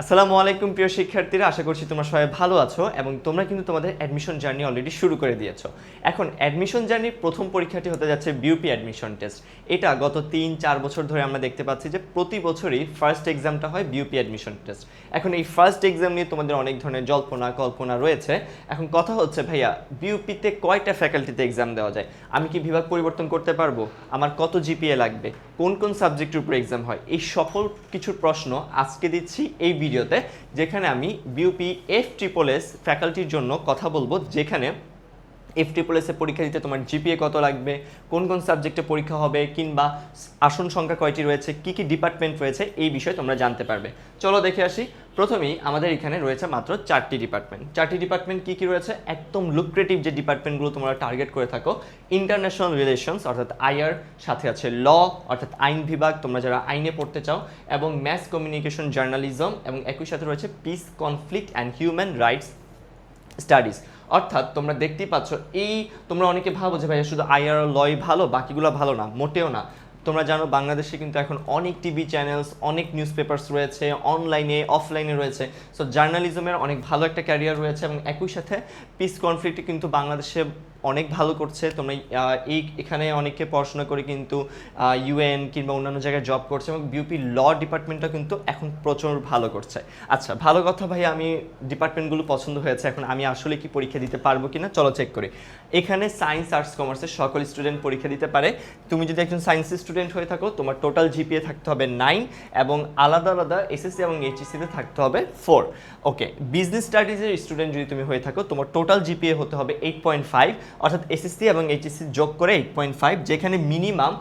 আসসালামু আলাইকুম, প্রিয় শিক্ষার্থীরা। আশা করছি তোমরা সবাই ভালো আছো এবং তোমরা কিন্তু তোমাদের অ্যাডমিশন জার্নি অলরেডি শুরু করে দিয়েছ। এখন অ্যাডমিশন জার্নির প্রথম পরীক্ষাটি হতে যাচ্ছে বিউপি অ্যাডমিশন টেস্ট এটা গত তিন, চার বছর ধরে আমরা দেখতে পাচ্ছি যে প্রতি বছরই ফার্স্ট এক্সামটা হয় বিউপি অ্যাডমিশন টেস্ট এখন এই ফার্স্ট এক্সাম নিয়ে তোমাদের অনেক ধরনের জল্পনা, কল্পনা রয়েছে। এখন কথা হচ্ছে, ভাইয়া বিউপিতে কয়টা ফ্যাকাল্টিতে এক্সাম দেওয়া যায়? আমি কি বিভাগ পরিবর্তন করতে পারব? আমার কত জিপিএ লাগবে? কোন কোন সাবজেক্টের উপর এক্সাম হয়? এই সকল কিছুর প্রশ্ন আজকে দিচ্ছি এই ভিডিওতে যেখানে আমি বিউপি এফ ট্রিপল এস ফ্যাকাল্টির জন্য কথা বলব যেখানে এফ ট্রিপল এসে পরীক্ষা দিতে তোমার জিপিএ কত লাগবে, কোন কোন সাবজেক্টে পরীক্ষা হবে, কিংবা আসন সংখ্যা কয়টি রয়েছে, কি কি ডিপার্টমেন্ট রয়েছে, এই বিষয়ে তোমরা জানতে পারবে। চলো দেখে আসি, প্রথমেই আমাদের এখানে রয়েছে মাত্র চারটি ডিপার্টমেন্ট চারটি ডিপার্টমেন্ট কি কি রয়েছে? একদম লুক্রেটিভ যে ডিপার্টমেন্টগুলো তোমরা টার্গেট করে থাকো ইন্টারন্যাশনাল রিলেশনস অর্থাৎ আইআর সাথে আছে ল অর্থাৎ আইন বিভাগ, তোমরা যারা আইনে পড়তে চাও, এবং ম্যাস কমিউনিকেশন জার্নালিজম এবং একই সাথে রয়েছে peace conflict and human rights studies অর্থাৎ তোমরা দেখতেই পাচ্ছ, এই তোমরা অনেকে ভাবো যে ভাইয়া শুধু আইআর লয় ভালো, বাকিগুলো ভালো না, মোটেও না। তোমরা জানো বাংলাদেশে কিন্তু এখন অনেক টিভি চ্যানেলস অনেক নিউজ পেপার্স রয়েছে অনলাইনে অফলাইনে রয়েছে। সো জার্নালিজমের অনেক ভালো একটা ক্যারিয়ার রয়েছে এবং একই সাথে পিস কনফ্লিক্টে কিন্তু বাংলাদেশে অনেক ভালো করছে। তোমরা এই, এখানে অনেকে পড়াশোনা করে কিন্তু ইউএন কিংবা অন্যান্য জায়গায় জব করছে এবং বিউপি ল ডিপার্টমেন্টটা কিন্তু এখন প্রচুর ভালো করছে। আচ্ছা ভালো কথা ভাই, আমি ডিপার্টমেন্টগুলো পছন্দ হয়েছে, এখন আমি আসলে কি পরীক্ষা দিতে পারব কি না চলো চেক করি। এখানে সায়েন্স আর্টস কমার্সের সকল স্টুডেন্ট পরীক্ষা দিতে পারে। তুমি যদি একজন সায়েন্স স্টুডেন্ট হয়ে থাকো, তোমার টোটাল জিপিএ থাকতে হবে নাইন এবং আলাদা আলাদা এসএসসি এবং এইচএসসিতে থাকতে হবে ফোর ওকে বিজনেস স্টাডিজের স্টুডেন্ট যদি তুমি হয়ে থাকো, তোমার টোটাল জিপিএ হতে হবে এইট পয়েন্ট ফাইভ অর্থাৎ এসএসসি এবং এইচএসসি যোগ করে এইট পয়েন্ট ফাইভ যেখানে মিনিমাম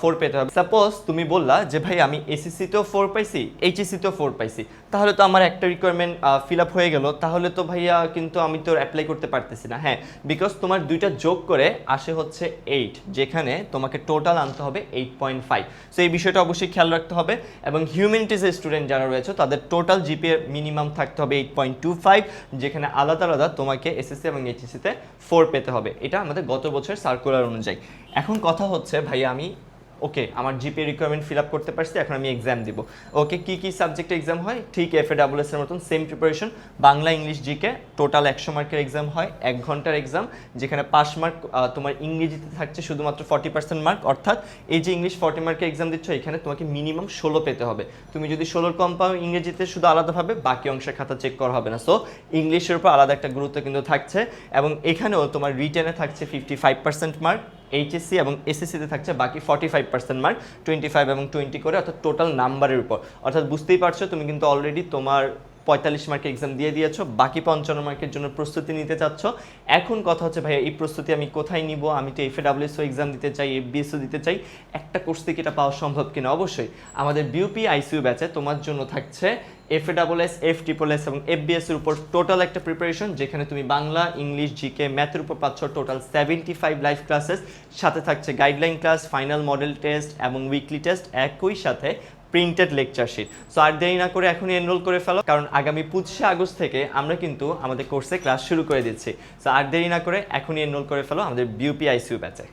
ফোর পেতে হবে। সাপোজ তুমি বললা যে, ভাই, আমি এসএসসিতেও ফোর পাইছি এইচএসসিতেও ফোর পাইছি। তাহলে তো আমার একটা রিকোয়ারমেন্ট ফিল আপ হয়ে গেল। তাহলে তো ভাইয়া কিন্তু আমি তো অ্যাপ্লাই করতে পারতেছি না। হ্যাঁ বিকজ তোমার দুইটা যোগ করে আসে হচ্ছে এইট যেখানে তোমাকে টোটাল আনতে হবে এইট পয়েন্ট ফাইভ সো এই বিষয়টা অবশ্যই খেয়াল রাখতে হবে। এবং হিউম্যানিটিসের স্টুডেন্ট যারা রয়েছে, তাদের টোটাল জিপিএ মিনিমাম থাকতে হবে এইট পয়েন্ট টু ফাইভ যেখানে আলাদা আলাদা তোমাকে এসএসসি এবং এইচএসসিতে ফোর পেতে হবে। এটা আমাদের গত বছর সার্কুলার অনুযায়ী। এখন কথা হচ্ছে ভাইয়া আমি ওকে, আমার জিপি রিকোয়ারমেন্ট ফিল আপ করতে পারছি, এখন আমি এক্সাম দিব। ওকে, কি কি সাবজেক্টে এক্সাম হয়? ঠিক এফ এ ডাবল এর মতন same preparation Bangla, English GK total একশো মার্কের এক্সাম হয়, এক ঘণ্টার এক্সাম যেখানে পাস মার্ক তোমার ইংরেজিতে থাকছে শুধুমাত্র ফর্টি পার্সেন্ট মার্ক অর্থাৎ এই যে ইংলিশ ফর্টি মার্কের এক্সাম দিচ্ছ, এখানে তোমাকে মিনিমাম ষোলো পেতে হবে। তুমি যদি ষোলোর কম পাও, ইংরেজিতে শুধু আলাদাভাবে, বাকি অংশের খাতা চেক করা হবে না। সো ইংলিশের উপর আলাদা একটা গুরুত্ব কিন্তু থাকছে, এবং এখানেও তোমার রিটেনে থাকছে fifty five percent mark HSC এবং এসএসসিতে থাকছে বাকি forty five percent mark twenty five এবং টোয়েন্টি করে, অর্থাৎ টোটাল নাম্বারের উপর। অর্থাৎ বুঝতেই পারছ, তুমি কিন্তু অলরেডি তোমার পঁয়তাল্লিশ মার্কের এক্সাম দিয়ে দিয়েছ, বাকি পঞ্চান্ন মার্কের জন্য প্রস্তুতি নিতে চাচ্ছ। এখন কথা হচ্ছে, ভাইয়া, এই প্রস্তুতি আমি কোথায় নিব? আমি তো এফ ডাব্লিউএসও এক্সাম দিতে চাই এফবিএসও দিতে চাই, একটা কোর্স থেকে এটা পাওয়া সম্ভব কিনা? অবশ্যই। আমাদের বিউপি আইসিইউ ব্যাচে তোমার জন্য থাকছে F A double S F triple S এবং এফবিএস এর উপর টোটাল একটা প্রিপারেশন যেখানে তুমি বাংলা, ইংলিশ জিকে ম্যাথের উপর পাচ্ছ total seventy five live classes সাথে থাকছে guideline class final model test এবং উইকলি টেস্ট একই সাথে প্রিন্টেড লেকচার শিট সো আর দেরি না করে এখনই এনরোল করে ফেলো, কারণ আগামী পঁচিশে আগস্ট থেকে আমরা কিন্তু আমাদের কোর্সে ক্লাস শুরু করে দিচ্ছি। সো আর দেরি না করে এখনই এনরোল করে ফেলো আমাদের বিউপি আইসিইউ ব্যাচে